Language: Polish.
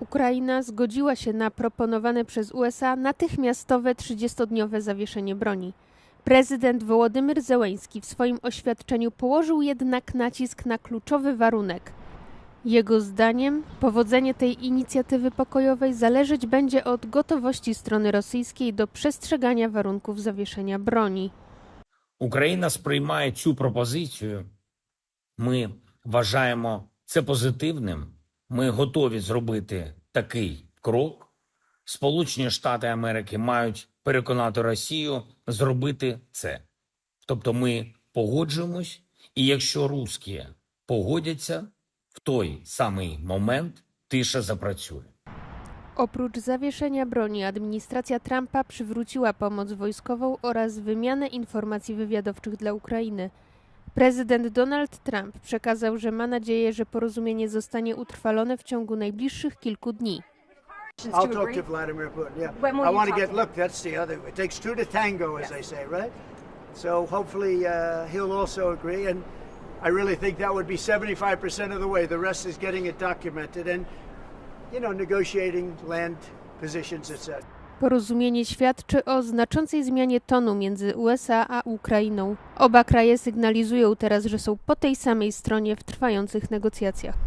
Ukraina zgodziła się na proponowane przez USA natychmiastowe 30-dniowe zawieszenie broni. Prezydent Wołodymyr Zełeński w swoim oświadczeniu położył jednak nacisk na kluczowy warunek. Jego zdaniem powodzenie tej inicjatywy pokojowej zależeć będzie od gotowości strony rosyjskiej do przestrzegania warunków zawieszenia broni. Україна сприймає цю пропозицію. Ми вважаємо це позитивним. Ми готові зробити такий крок. Сполучені Штати Америки мають переконати Росію зробити це. Тобто ми погоджуємось, і якщо русські погодяться, в той самий момент тиша запрацює. Oprócz zawieszenia broni, administracja Trumpa przywróciła pomoc wojskową oraz wymianę informacji wywiadowczych dla Ukrainy. Prezydent Donald Trump przekazał, że ma nadzieję, że porozumienie zostanie utrwalone w ciągu najbliższych kilku dni. I'll talk to Vladimir Putin. Yeah, When will I want to get. Look, that's the other. It takes two to tango, as they say, right? So hopefully uh, he'll also agree, and I really think that would be 75% of the way. The rest is getting it documented and, you know, negotiating land positions, etc. Porozumienie świadczy o znaczącej zmianie tonu między USA a Ukrainą. Oba kraje sygnalizują teraz, że są po tej samej stronie w trwających negocjacjach.